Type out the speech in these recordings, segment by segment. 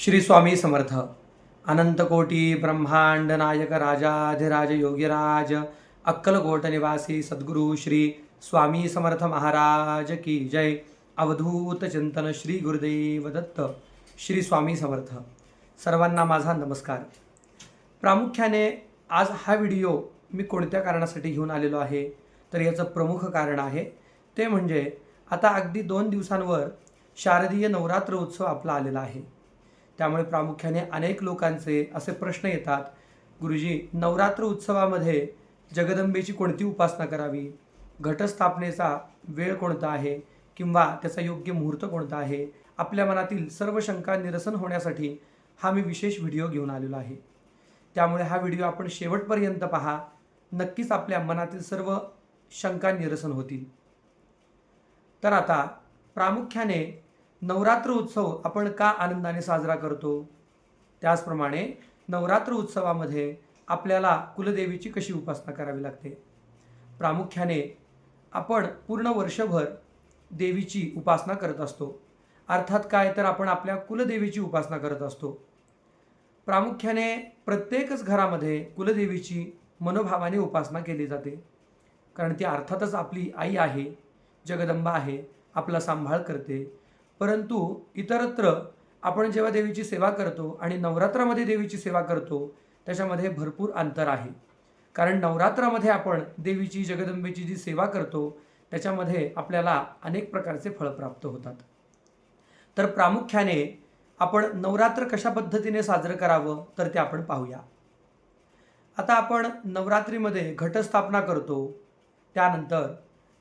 श्री स्वामी समर्थ. अनंतकोटी ब्रह्मांड नायक राजाधिराज योगीराज अक्कलकोट निवासी सद्गुरू श्री स्वामी समर्थ महाराज की जय. अवधूत चिंतन श्री गुरुदेव दत्त. श्री स्वामी समर्थ. सर्वांना माझा नमस्कार. प्रामुख्याने आज हा व्हिडिओ मी कोणत्या कारणासाठी घेऊन आलेलो आहे तर याचं प्रमुख कारण आहे ते म्हणजे आता अगदी दोन दिवसांवर शारदीय नवरात्र उत्सव आपला आलेला आहे. त्यामुळे प्रामुख्याने अनेक लोकांचे असे प्रश्न येतात. गुरुजी नवरात्र उत्सवामध्ये जगदंबेची कोणती उपासना करावी? घटस्थापनेचा वेळ कोणता आहे? किंवा त्याचा योग्य मुहूर्त कोणता आहे? आपल्या मनातील सर्व शंका निरसन होण्यासाठी हा मी विशेष व्हिडिओ घेऊन आलेलो आहे. त्यामुळे हा व्हिडिओ आपण शेवटपर्यंत पहा. नक्कीच आपल्या मनातील सर्व शंका निरसन होतील. तर आता प्रामुख्याने नवरात्र उत्सव आपण का आनंदाने साजरा करतो? त्याचप्रमाणे नवरात्र उत्सवामध्ये आपल्याला कुलदेवीची कशी उपासना करावी लागते? प्रामुख्याने आपण पूर्ण वर्षभर देवीची उपासना करत असतो. अर्थात काय? तर आपण आपल्या कुलदेवीची उपासना करत असतो. प्रामुख्याने प्रत्येकच घरामध्ये कुलदेवीची मनोभावाने उपासना केली जाते. कारण ती अर्थातच आपली आई आहे जगदंबा आहे आपला सांभाळ करते परंतु इतरत्र आपण जेव्हा देवीची सेवा करतो आणि नवरात्रामध्ये देवीची सेवा करतो त्याच्यामध्ये भरपूर अंतर आहे. कारण नवरात्रामध्ये आपण देवीची जगदंबेची जी सेवा करतो त्याच्यामध्ये आपल्याला अनेक प्रकारचे फळ प्राप्त होतात. तर प्रामुख्याने आपण नवरात्र कशा पद्धतीने साजरं करावं तर ते आपण पाहूया. आता आपण नवरात्रीमध्ये घटस्थापना करतो त्यानंतर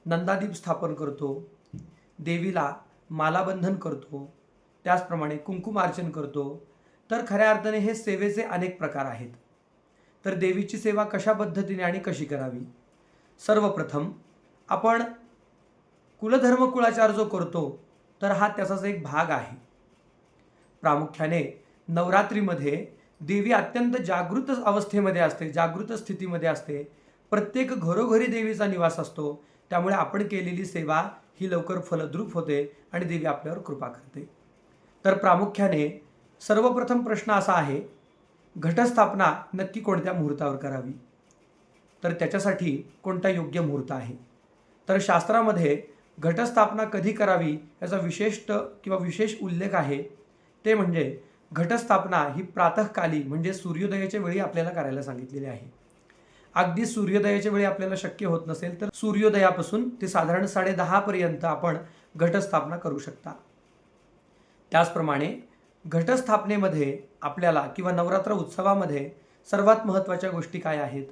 नंदादीप स्थापन करतो देवीला मालाबंधन करतो त्याचप्रमाणे कुंकुमार्चन करतो तर खऱ्या अर्थाने हे सेवेचे अनेक प्रकार आहेत. तर देवीची सेवा कशा पद्धतीने आणि कशी करावी? सर्वप्रथम आपण कुलधर्म कुळाचार जो करतो तर हा त्याचाच एक भाग आहे. प्रामुख्याने नवरात्रीमध्ये देवी अत्यंत जागृत अवस्थेमध्ये असते जागृत स्थितीमध्ये असते. प्रत्येक घरोघरी देवीचा निवास असतो त्यामुळे आपण केलेली सेवा ही लवकर फलद्रूप होते आणि देवी आपल्यावर कृपा करते. तर प्रामुख्याने सर्वप्रथम प्रश्न असा आहे घटस्थापना नक्की कोणत्या मुहूर्तावर करावी? तर त्याच्यासाठी कोणता योग्य मुहूर्त आहे? तर शास्त्रामध्ये घटस्थापना कधी करावी याचा विशिष्ट किंवा विशेष उल्लेख आहे. ते म्हणजे घटस्थापना ही प्रातःकाली म्हणजे सूर्योदयाच्या वेळी आपल्याला करायला सांगितलेली आहे. अगदी सूर्योदयाच्या वेळी आपल्याला शक्य होत नसेल तर सूर्योदयापासून ते साधारण साडे दहापर्यंत आपण घटस्थापना करू शकता. त्याचप्रमाणे घटस्थापनेमध्ये आपल्याला किंवा नवरात्र उत्सवामध्ये सर्वात महत्त्वाच्या गोष्टी काय आहेत?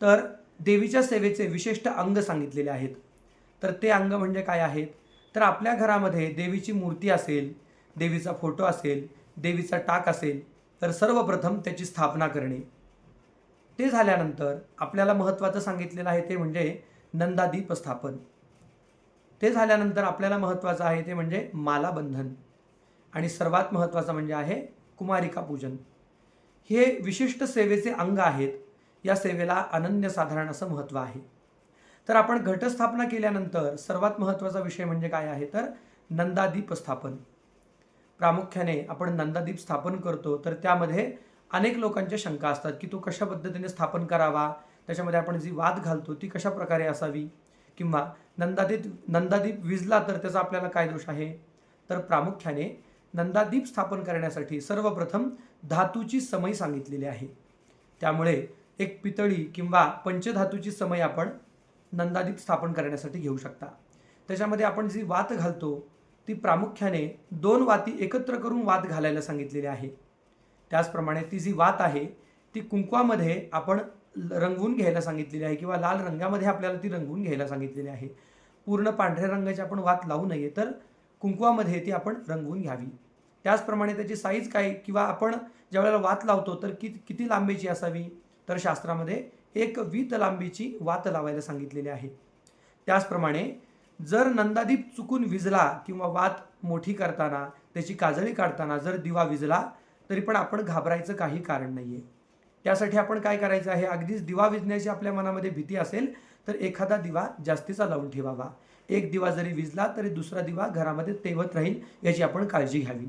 तर देवीच्या सेवेचे विशिष्ट अंग सांगितलेले आहेत. तर ते अंग म्हणजे काय आहेत? तर आपल्या घरामध्ये देवीची मूर्ती असेल देवीचा फोटो असेल देवीचा टाक असेल तर सर्वप्रथम त्याची स्थापना करणे. ते झाल्यानंतर आपल्याला महत्त्वाचं सांगितलेलं आहे ते म्हणजे नंदादीप स्थापन ते झाल्यानंतर आपल्याला महत्त्वाचं आहे ते म्हणजे मालाबंधन. आणि सर्वात महत्त्वाचं म्हणजे आहे कुमारिका पूजन हे विशिष्ट सेवेचे अंग आहेत. या सेवेला अनन्यसाधारण असं महत्त्व आहे. तर आपण घटस्थापना केल्यानंतर सर्वात महत्त्वाचा विषय म्हणजे काय आहे? तर नंदादीप स्थापन प्रामुख्याने आपण नंदादीप स्थापन करतो तर त्यामध्ये अनेक लोकांच्या शंका असतात की तो कशा पद्धतीने स्थापन करावा? त्याच्यामध्ये आपण जी वाद घालतो ती कशा प्रकारे असावी? किंवा नंदादीप नंदादीप विजला तर त्याचा आपल्याला काय दोष आहे? तर प्रामुख्याने नंदादीप स्थापन करण्यासाठी सर्वप्रथम धातूची समय सांगितलेली आहे. त्यामुळे एक पितळी किंवा पंचधातूची समय आपण नंदादीप स्थापन करण्यासाठी घेऊ शकता. त्याच्यामध्ये आपण जी वात घालतो ती प्रामुख्याने दोन वाती एकत्र करून वात घालायला सांगितलेली आहे. त्याचप्रमाणे ती जी वात आहे ती कुंकवामध्ये आपण रंगवून घ्यायला सांगितलेली आहे किंवा लाल रंगामध्ये आपल्याला ती रंगवून घ्यायला सांगितलेली आहे. पूर्ण पांढऱ्या रंगाची आपण वात लावू नये तर कुंकवामध्ये ती आपण रंगवून घ्यावी. त्याचप्रमाणे त्याची साईज काय किंवा आपण ज्यावेळेला वात लावतो तर कि किती लांबीची असावी? तर शास्त्रामध्ये एक वीत लांबीची वात लावायला सांगितलेली आहे. त्याचप्रमाणे जर नंदादीप चुकून विजला किंवा वात मोठी करताना त्याची काजळी काढताना जर दिवा विजला तरी पण आपण घाबरायचं काही कारण नाही आहे त्यासाठी आपण काय करायचं आहे? अगदीच दिवा विजण्याची आपल्या मनामध्ये भीती असेल तर एखादा दिवा जास्तीचा लावून ठेवावा. एक दिवा जरी विजला तरी दुसरा दिवा घरामध्ये तेवत राहील याची आपण काळजी घ्यावी.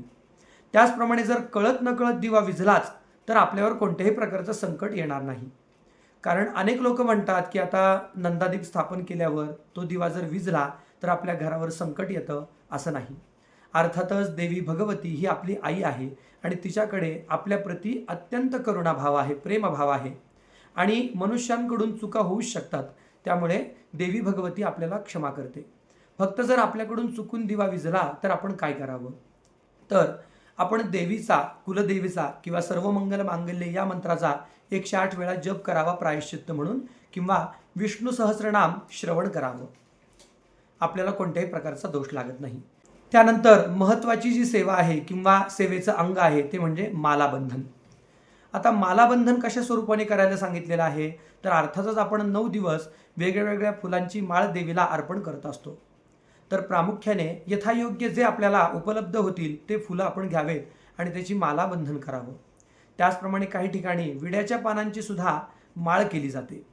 त्याचप्रमाणे जर कळत नकळत दिवा विजलाच तर आपल्यावर कोणत्याही प्रकारचं संकट येणार नाही. कारण अनेक लोक म्हणतात की आता नंदादीप स्थापन केल्यावर तो दिवा जर विजला तर आपल्या घरावर संकट येतं असं नाही. अर्थातच देवी भगवती ही आपली आई आहे आणि तिच्याकडे आपल्याप्रती अत्यंत करुणाभाव आहे प्रेमभाव आहे. आणि मनुष्यांकडून चुका होऊच शकतात त्यामुळे देवी भगवती आपल्याला क्षमा करते. फक्त जर आपल्याकडून चुकून दिवा विजला तर आपण काय करावं? तर आपण देवीचा कुलदेवीचा किंवा सर्व मंगल मांगल्य या मंत्राचा एकशे आठ वेळा जप करावा प्रायश्चित्त म्हणून किंवा विष्णू सहस्रनाम श्रवण करावं. आपल्याला कोणत्याही प्रकारचा दोष लागत नाही. त्यानंतर महत्त्वाची जी सेवा आहे किंवा सेवेचं अंग आहे ते म्हणजे मालाबंधन. आता मालाबंधन कशा स्वरूपाने करायला सांगितलेलं आहे? तर अर्थातच आपण नऊ दिवस वेगळ्या फुलांची माळ देवीला अर्पण करत असतो. तर प्रामुख्याने यथायोग्य जे आपल्याला उपलब्ध होतील ते फुलं आपण घ्यावेत आणि त्याची मालाबंधन करावं. त्याचप्रमाणे काही ठिकाणी विड्याच्या पानांची सुद्धा माळ केली जाते.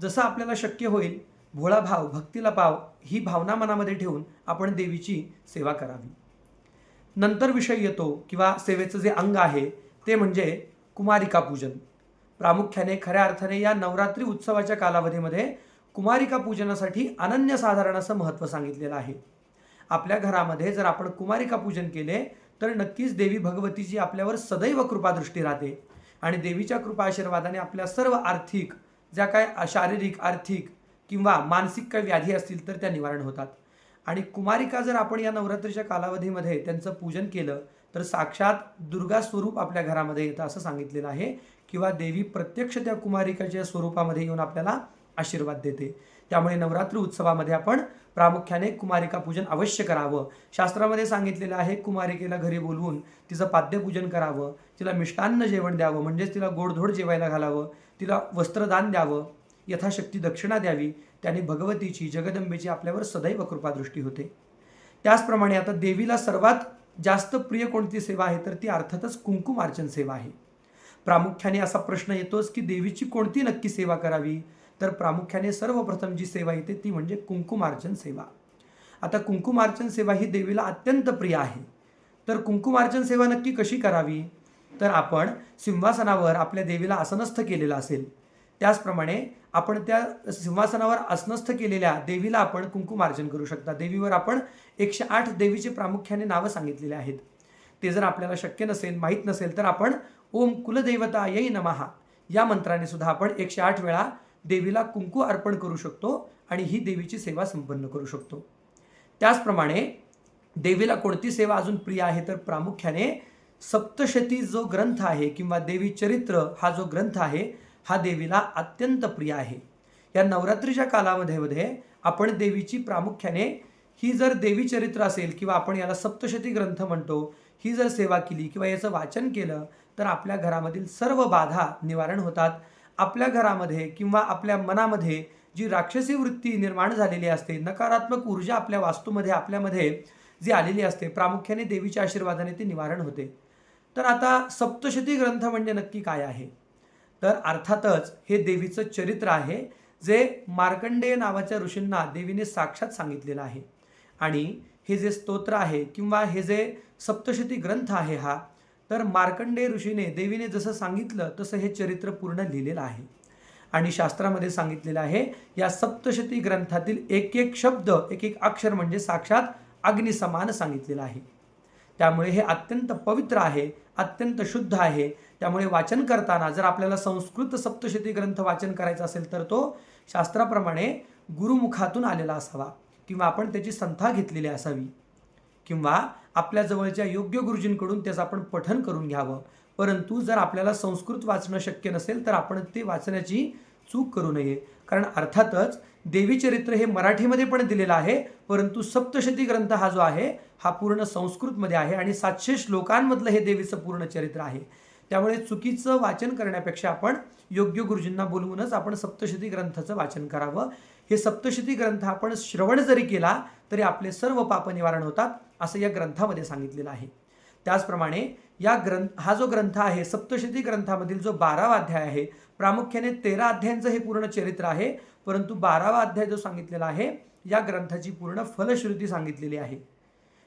जसं आपल्याला शक्य होईल भोळा भाव भक्तीला पाव ही भावना मनामध्ये ठेवून आपण देवीची सेवा करावी. नंतर विषय येतो किंवा सेवेचं जे अंग आहे ते म्हणजे कुमारिका पूजन. प्रामुख्याने खऱ्या अर्थाने या नवरात्री उत्सवाच्या कालावधीमध्ये कुमारिका पूजनासाठी अनन्यसाधारण असं महत्त्व सांगितलेलं आहे. आपल्या घरामध्ये जर आपण कुमारिका पूजन केले तर नक्कीच देवी भगवतीची आपल्यावर सदैव कृपादृष्टी राहते आणि देवीच्या कृपा आशीर्वादाने आपल्या सर्व आर्थिक ज्या काय शारीरिक आर्थिक किंवा मानसिक काही व्याधी असतील तर त्या निवारण होतात. आणि कुमारिका जर आपण या नवरात्रीच्या कालावधीमध्ये त्यांचं पूजन केलं तर साक्षात दुर्गा स्वरूप आपल्या घरामध्ये येतं असं सांगितलेलं आहे. किंवा देवी प्रत्यक्ष त्या कुमारिकाच्या स्वरूपामध्ये येऊन आपल्याला आशीर्वाद देते. त्यामुळे नवरात्र उत्सवामध्ये आपण प्रामुख्याने कुमारिका पूजन अवश्य करावं. शास्त्रामध्ये सांगितलेलं आहे कुमारिकेला घरी बोलवून तिचं पाद्यपूजन करावं. तिला मिष्टान्न जेवण द्यावं म्हणजेच तिला गोडधोड जेवायला घालावं. तिला वस्त्रदान द्यावं. यथाशक्ती दक्षिणा द्यावी त्याने भगवतीची जगदंबेची आपल्यावर सदैव कृपादृष्टी होते. त्याचप्रमाणे आता देवीला सर्वात जास्त प्रिय कोणती सेवा आहे तर ती अर्थातच कुंकुमार्चन सेवा आहे. प्रामुख्याने असा प्रश्न येतोच की देवीची कोणती नक्की सेवा करावी? तर प्रामुख्याने सर्वप्रथम जी सेवा येते ती म्हणजे कुंकुमार्चन सेवा. आता कुंकुमार्चन सेवा ही देवीला अत्यंत प्रिय आहे. तर कुंकुमार्चन सेवा नक्की कशी करावी? तर आपण सिंहासनावर आपल्या देवीला आसनस्थ केलेलं असेल. त्याचप्रमाणे आपण त्या सिंहासनावर आसनस्थ केलेल्या देवीला आपण कुंकुमार्चन करू शकता. देवीवर आपण एकशे आठ देवीचे प्रामुख्याने नावं सांगितलेले आहेत. ते जर आपल्याला शक्य नसेल माहीत नसेल तर आपण ओम कुलदेवता यई नमहा या मंत्राने सुद्धा आपण एकशे आठ वेळा देवीला कुंकू अर्पण करू शकतो आणि ही देवीची सेवा संपन्न करू शकतो. त्याचप्रमाणे देवीला कोणती सेवा अजून प्रिय आहे तर प्रामुख्याने सप्तशती जो ग्रंथ आहे किंवा देवी चरित्र हा जो ग्रंथ आहे हा देवीला अत्यंत प्रिय आहे. या नवरात्रीच्या कालामध्ये मध्ये आपण देवीची प्रामुख्याने ही जर देवी चरित्र असेल किंवा आपण याला सप्तशती ग्रंथ म्हणतो ही जर सेवा केली किंवा याचं वाचन केलं तर आपल्या घरामधील सर्व बाधा निवारण होतात. आपल्या घरामध्ये किंवा आपल्या मनामध्ये जी राक्षसी वृत्ती निर्माण झालेली असते नकारात्मक ऊर्जा आपल्या वास्तूमध्ये आपल्यामध्ये जी आलेली असते प्रामुख्याने देवीच्या आशीर्वादाने ते निवारण होते. तर आता सप्तशती ग्रंथ म्हणजे नक्की काय आहे? तर अर्थातच हे देवीचं चरित्र आहे जे मार्कंडेय नावाच्या ऋषींना देवीने साक्षात सांगितलेलं आहे. आणि हे जे स्तोत्र आहे किंवा हे जे सप्तशती ग्रंथ आहे हा तर मार्कंडेय ऋषीने देवीने जसं सांगितलं तसं हे चरित्र पूर्ण लिहिलेलं आहे. आणि शास्त्रामध्ये सांगितलेलं आहे या सप्तशती ग्रंथातील एक एक शब्द एक एक अक्षर म्हणजे साक्षात अग्निसमान सांगितलेलं आहे. त्यामुळे हे अत्यंत पवित्र आहे अत्यंत शुद्ध आहे. त्यामुळे वाचन करताना जर आपल्याला संस्कृत सप्तशती ग्रंथ वाचन करायचा असेल तर तो शास्त्राप्रमाणे गुरुमुखातून आलेला असावा किंवा आपण त्याची संथा घेतलेली असावी किंवा आपल्या जवळच्या योग्य गुरुजींकडून त्याचं आपण पठन करून घ्यावं. परंतु जर आपल्याला संस्कृत वाचणं शक्य नसेल तर आपण ते वाचण्याची चूक करू नये. कारण अर्थातच देवी चरित्र हे मराठीमध्ये पण दिलेलं आहे परंतु सप्तशती ग्रंथ हा जो आहे हा पूर्ण संस्कृतमध्ये आहे आणि सातशे श्लोकांमधलं हे देवीचं पूर्ण चरित्र आहे. त्यामुळे चुकीचं वाचन करण्यापेक्षा आपण योग्य गुरुजींना बोलवूनच आपण सप्तशती ग्रंथाचं वाचन करावं. हे सप्तशती ग्रंथ आपण श्रवण जरी केला तरी आपले सर्व पाप निवारण होतात असं या ग्रंथामध्ये सांगितलेलं आहे. त्याचप्रमाणे या ग्रंथ हा जो ग्रंथ आहे सप्तशती ग्रंथामधील जो बारावा अध्याय आहे प्रामुख्याने तेरा अध्यायांचं हे पूर्ण चरित्र आहे परंतु बारावा अध्याय जो सांगितलेला आहे या ग्रंथाची पूर्ण फलश्रुती सांगितलेली आहे.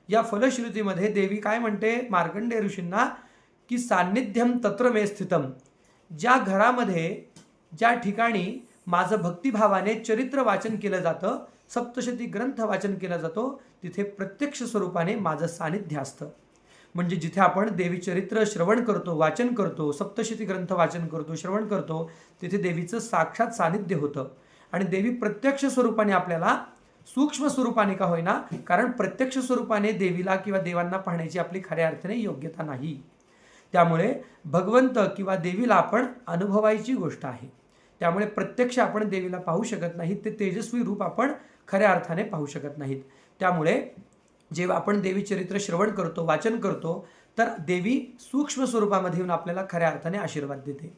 या फलश्रुतीमध्ये देवी काय म्हणते मार्कंडेय ऋषींना की सान्निध्यम तत्र मे स्थितम. ज्या घरामध्ये ज्या ठिकाणी माझं भक्तिभावाने चरित्र वाचन केलं जातं सप्तशती ग्रंथ वाचन केला जातो तिथे प्रत्यक्ष स्वरूपाने माझं सानिध्य असतं. म्हणजे जिथे आपण देवी चरित्र श्रवण करतो वाचन करतो सप्तशती ग्रंथ वाचन करतो श्रवण करतो तिथे देवीचं साक्षात सानिध्य होतं. आणि देवी प्रत्यक्ष स्वरूपाने आपल्याला सूक्ष्म स्वरूपाने का होईना कारण प्रत्यक्ष स्वरूपाने देवीला किंवा देवांना पाहण्याची आपली खऱ्या अर्थाने योग्यता नाही. त्यामुळे भगवंत किंवा देवीला आपण अनुभवायची गोष्ट आहे. त्यामुळे प्रत्यक्ष आपण देवीला पाहू शकत नाहीत ते तेजस्वी रूप आपण खऱ्या अर्थाने पाहू शकत नाहीत. त्यामुळे जेव्हा आपण देवी चरित्र श्रवण करतो वाचन करतो तर देवी सूक्ष्म स्वरूपामध्ये येऊन आपल्याला खऱ्या अर्थाने आशीर्वाद देते.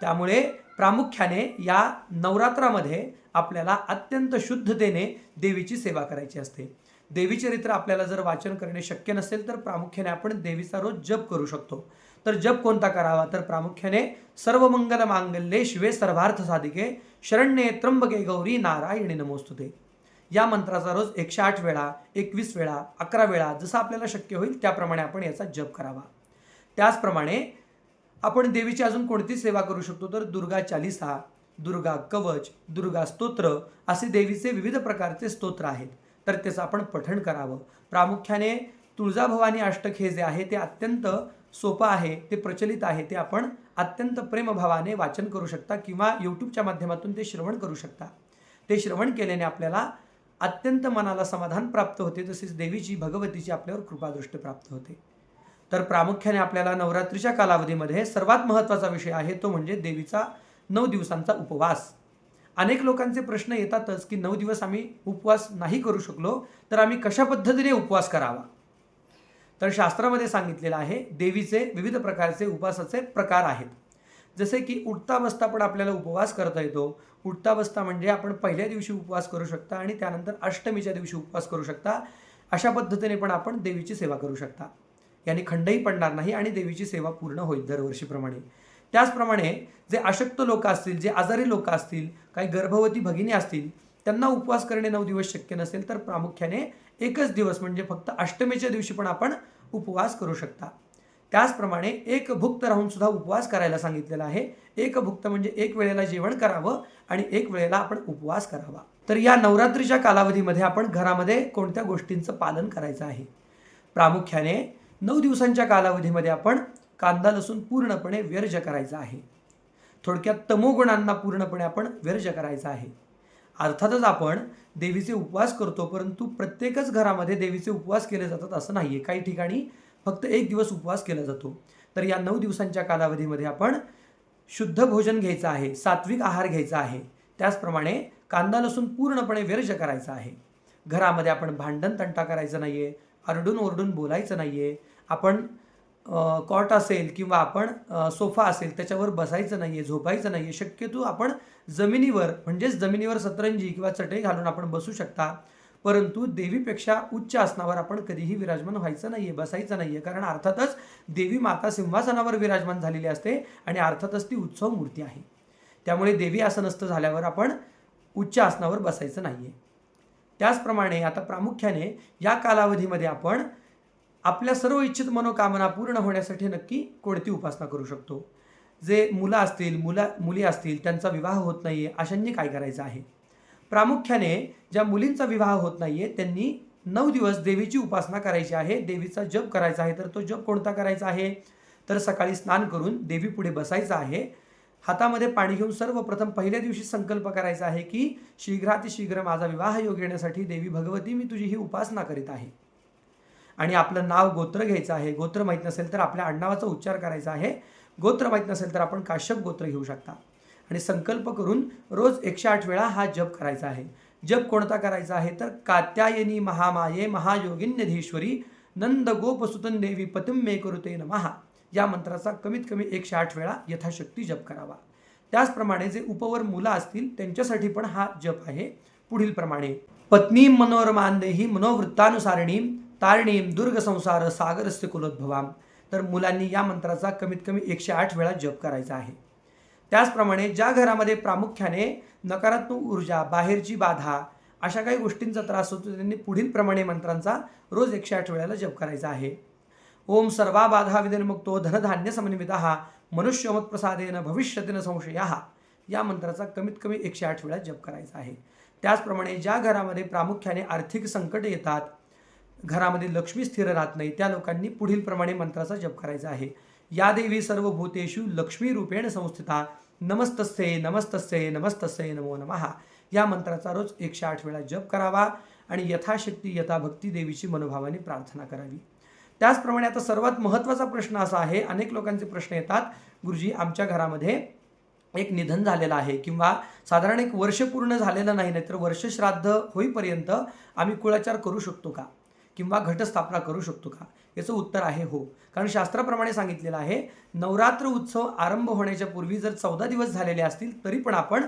त्यामुळे प्रामुख्याने या नवरात्रामध्ये आपल्याला अत्यंत शुद्धतेने देवीची सेवा करायची असते. देवी चरित्र आपल्याला जर वाचन करणे शक्य नसेल तर प्रामुख्याने आपण देवीचा रोज जप करू शकतो. तर जप कोणता करावा? तर प्रामुख्याने सर्व मंगल मांगल्ये शिवे सर्वार्थ साधिके शरण्ये त्र्यंबके गौरी नारायणी नमोस्तुते. या मंत्राचा रोज एकशे आठ वेळा एकवीस वेळा अकरा वेळा जसं आपल्याला शक्य होईल त्याप्रमाणे आपण याचा जप करावा. त्याचप्रमाणे आपण देवीची अजून कोणती सेवा करू शकतो? तर दुर्गा चालिसा दुर्गा कवच दुर्गा स्तोत्र असे देवीचे विविध प्रकारचे स्तोत्र आहेत. तर त्याचं आपण पठण करावं. प्रामुख्याने तुळजाभवानी अष्टक हे जे आहे ते अत्यंत सोपं आहे ते प्रचलित आहे ते आपण अत्यंत प्रेमभावाने वाचन करू शकता किंवा यूट्यूबच्या माध्यमातून ते श्रवण करू शकता. ते श्रवण केल्याने आपल्याला अत्यंत मनाला समाधान प्राप्त होते तसेच देवीची भगवतीची आपल्यावर कृपादृष्टी प्राप्त होते. तर प्रामुख्याने आपल्याला नवरात्रीच्या कालावधीमध्ये सर्वात महत्त्वाचा विषय आहे तो म्हणजे देवीचा नऊ दिवसांचा उपवास. अनेक लोकांचे प्रश्न येतातच की नऊ दिवस आम्ही उपवास नाही करू शकलो तर आम्ही कशा पद्धतीने उपवास करावा? तर शास्त्रामध्ये सांगितलेलं आहे देवीचे विविध प्रकारचे उपवासाचे प्रकार आहेत. जसे की उठता बसता पण आपल्याला उपवास करता येतो. उठता बसता म्हणजे आपण पहिल्या दिवशी उपवास करू शकता आणि त्यानंतर अष्टमीच्या दिवशी उपवास करू शकता. अशा पद्धतीने पण आपण देवीची सेवा करू शकता. याने खंडही पडणार नाही आणि देवीची सेवा पूर्ण होईल दरवर्षीप्रमाणे. त्याचप्रमाणे जे अशक्त लोक असतील जे आजारी लोक असतील काही गर्भवती भगिनी असतील त्यांना उपवास करणे नऊ दिवस शक्य नसेल तर प्रामुख्याने एकच दिवस म्हणजे फक्त अष्टमीच्या दिवशी पण आपण उपवास करू शकता. त्याचप्रमाणे एक भुक्त राहून सुद्धा उपवास करायला सांगितलेला आहे. एक भुक्त म्हणजे एक वेळेला जेवण करावं आणि एक वेळेला आपण उपवास करावा. तर या नवरात्रीच्या कालावधीमध्ये आपण घरामध्ये कोणत्या गोष्टींचं पालन करायचं आहे? प्रामुख्याने नऊ दिवसांच्या कालावधीमध्ये आपण कांदा लसूण पूर्णपणे व्यर्ज करायचा आहे. थोडक्यात तमोगुणांना पूर्णपणे आपण व्यर्ज करायचा आहे. अर्थातच आपण देवीचे उपवास करतो परंतु प्रत्येकच घरामध्ये देवीचे उपवास केले जातात असं नाही आहे काही ठिकाणी फक्त एक दिवस उपवास केला जातो. तर या नऊ दिवसांच्या कालावधीमध्ये आपण शुद्ध भोजन घ्यायचं आहे सात्विक आहार घ्यायचा आहे. त्याचप्रमाणे कांदा लसूण पूर्णपणे व्यर्ज करायचा आहे. घरामध्ये आपण भांडण तंटा करायचं नाही आहे आरडून ओरडून बोलायचं नाही आहे आपण कॉट असेल किंवा आपण सोफा असेल त्याच्यावर बसायचं नाही आहे झोपायचं नाही आहे शक्यतो आपण जमिनीवर म्हणजेच जमिनीवर सतरंजी किंवा चटई घालून आपण बसू शकता. परंतु देवीपेक्षा उच्च आसनावर आपण कधीही विराजमान व्हायचं नाही आहे बसायचं नाही आहे कारण अर्थातच देवी माता सिंहासनावर विराजमान झालेली असते आणि अर्थातच ती उत्सव मूर्ती आहे. त्यामुळे देवी आसनस्थ झाल्यावर आपण उच्च आसनावर बसायचं नाही आहे त्याचप्रमाणे आता प्रामुख्याने या कालावधीमध्ये आपण आपल्या सर्व इच्छित मनोकामना पूर्ण होण्यासाठी नक्की कोणती उपासना करू शकतो? जे मुलं असतील मुला मुली असतील त्यांचा विवाह होत नाही आहे अशांनी काय करायचं आहे? प्रामुख्याने ज्या मुलींचा विवाह होत नाही आहे त्यांनी नऊ दिवस देवीची उपासना करायची आहे. देवीचा जप करायचा आहे तर तो जप कोणता करायचा आहे? तर सकाळी स्नान करून देवी पुढे बसायचं आहे. हातामध्ये पाणी घेऊन सर्वप्रथम पहिल्या दिवशी संकल्प करायचा आहे की शीघ्रातिशीघ्र माझा विवाह योग येण्यासाठी देवी भगवती मी तुझी ही उपासना करीत आहे. आणि आपलं नाव गोत्र घ्यायचं आहे. गोत्र माहीत नसेल तर आपल्या आडनावाचा उच्चार करायचा आहे. गोत्र माहीत नसेल तर आपण काश्यप गोत्र घेऊ शकता. आणि संकल्प करून रोज एकशे आठ वेळा हा जप करायचा आहे. जप कोणता करायचा आहे? तर कात्यायनी महामाये महायोगिन्यधीश्वरी नंद गोपसुतन देवी पतिम मे करुते नमहा या मंत्राचा कमीत कमी एकशे आठ वेळा यथाशक्ती जप करावा. त्याचप्रमाणे जे उपवर मुलं असतील त्यांच्यासाठी पण हा जप आहे. पुढील प्रमाणे पत्नी मनोरमांदेही मनोवृत्तानुसारिणी तारणीम दुर्ग संसार सागरस्य कुलोद्भवाम. तर मुलांनी या मंत्राचा कमीत कमी एकशे आठ वेळा जप करायचा आहे. त्याचप्रमाणे ज्या घरामध्ये प्रामुख्याने नकारात्मक ऊर्जा बाहेरची बाधा अशा काही गोष्टींचा त्रास होतो त्यांनी पुढील प्रमाणे मंत्रांचा रोज एकशे आठ वेळेला जप करायचा आहे. ओम सर्वा बाधा विनिर्मुक्तो धनधान्य समन्वित मनुष्यमत प्रसादेन संशय हा या मंत्राचा कमीत कमी एकशे आठ वेळा जप करायचा आहे. त्याचप्रमाणे ज्या घरामध्ये प्रामुख्याने आर्थिक संकट येतात घरामध्ये लक्ष्मी स्थिर राहत नाही त्या लोकांनी पुढील प्रमाणे मंत्राचा जप करायचा आहे. या देवी सर्व भूतेषु लक्ष्मीरूपेण संस्थिता. नमस्तस्ये नमस्तस्ये नमस्तस्ये नमो नमः. या मंत्राचा रोज एकशे आठ वेळा जप करावा आणि यथाशक्ती यथाभक्ती देवीची मनोभावाने प्रार्थना करावी. त्याचप्रमाणे आता सर्वात महत्त्वाचा प्रश्न असा आहे अनेक लोकांचे प्रश्न येतात गुरुजी आमच्या घरामध्ये एक निधन झालेलं आहे किंवा साधारण एक वर्ष पूर्ण झालेलं नाही नाहीतर वर्षश्राद्ध होईपर्यंत आम्ही कुळाचार करू शकतो का? किंवा घटस्थापना करू शकतो का? याचं उत्तर आहे हो. कारण शास्त्राप्रमाणे सांगितलेलं आहे नवरात्र उत्सव आरंभ होण्याच्या पूर्वी जर चौदा दिवस झालेले असतील तरी पण आपण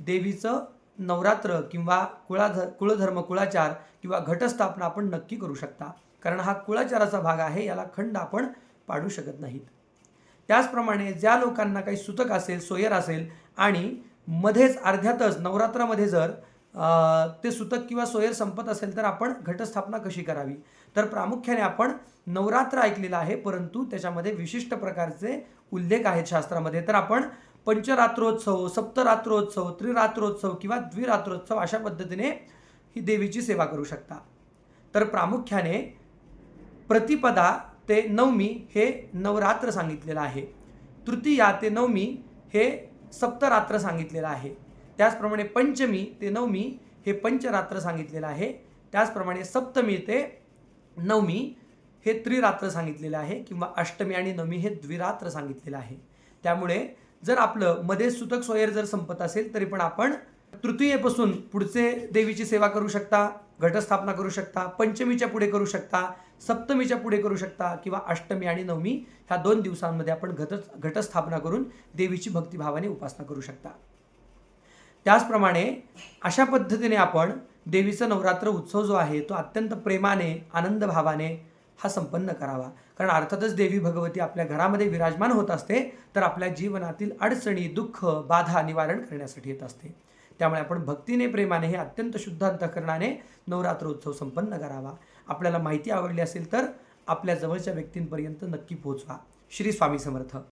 देवीचं नवरात्र किंवा कुळाध कुळधर्म कुळाचार किंवा घटस्थापना आपण नक्की करू शकता. कारण हा कुळाचाराचा भाग आहे याला खंड आपण पाडू शकत नाहीत. त्याचप्रमाणे ज्या लोकांना काही सुतक असेल सोयर असेल आणि मध्येच अर्ध्यातच नवरात्रामध्ये जर ते सुतक किंवा सोयर संपत असेल तर आपण घटस्थापना कशी करावी? तर प्रामुख्याने आपण नवरात्र ऐकलेलं आहे परंतु त्याच्यामध्ये विशिष्ट प्रकारचे उल्लेख आहेत शास्त्रामध्ये. तर आपण पंचरात्रोत्सव सप्तरात्रोत्सव त्रिरात्रोत्सव किंवा द्विरात्रोत्सव अशा पद्धतीने ही देवीची सेवा करू शकता. तर प्रामुख्याने प्रतिपदा ते नवमी हे नवरात्र सांगितलेलं आहे. तृतीया ते नवमी हे सप्तरात्र सांगितलेलं आहे. त्याचप्रमाणे पंचमी ते नवमी हे पंचरात्र सांगितलेलं आहे. त्याचप्रमाणे सप्तमी ते नवमी हे त्रिरात्र सांगितलेलं आहे किंवा अष्टमी आणि नवमी हे द्विरात्र सांगितलेलं आहे. त्यामुळे जर आपलं मध्ये सुतक सोयर जर संपत असेल तरी पण आपण तृतीयेपासून पुढचे देवीची सेवा करू शकता घटस्थापना करू शकता पंचमीच्या पुढे करू शकता सप्तमीच्या पुढे करू शकता किंवा अष्टमी आणि नवमी ह्या दोन दिवसांमध्ये आपण घट घटस्थापना करून देवीची भक्तिभावाने उपासना करू शकता. त्याचप्रमाणे अशा पद्धतीने आपण देवीचा नवरात्र उत्सव जो आहे तो अत्यंत प्रेमाने आनंद भावाने हा संपन्न करावा. कारण अर्थातच देवी भगवती आपल्या घरामध्ये विराजमान होत असते तर आपल्या जीवनातील अडचणी दुःख बाधा निवारण करण्यासाठी येत असते. त्यामुळे आपण भक्तीने प्रेमाने हे अत्यंत शुद्ध अंतकरणाने नवरात्र उत्सव संपन्न करावा. आपल्याला माहिती आवडली असेल तर आपल्या जवळच्या व्यक्तींपर्यंत नक्की पोहोचवा. श्री स्वामी समर्थ.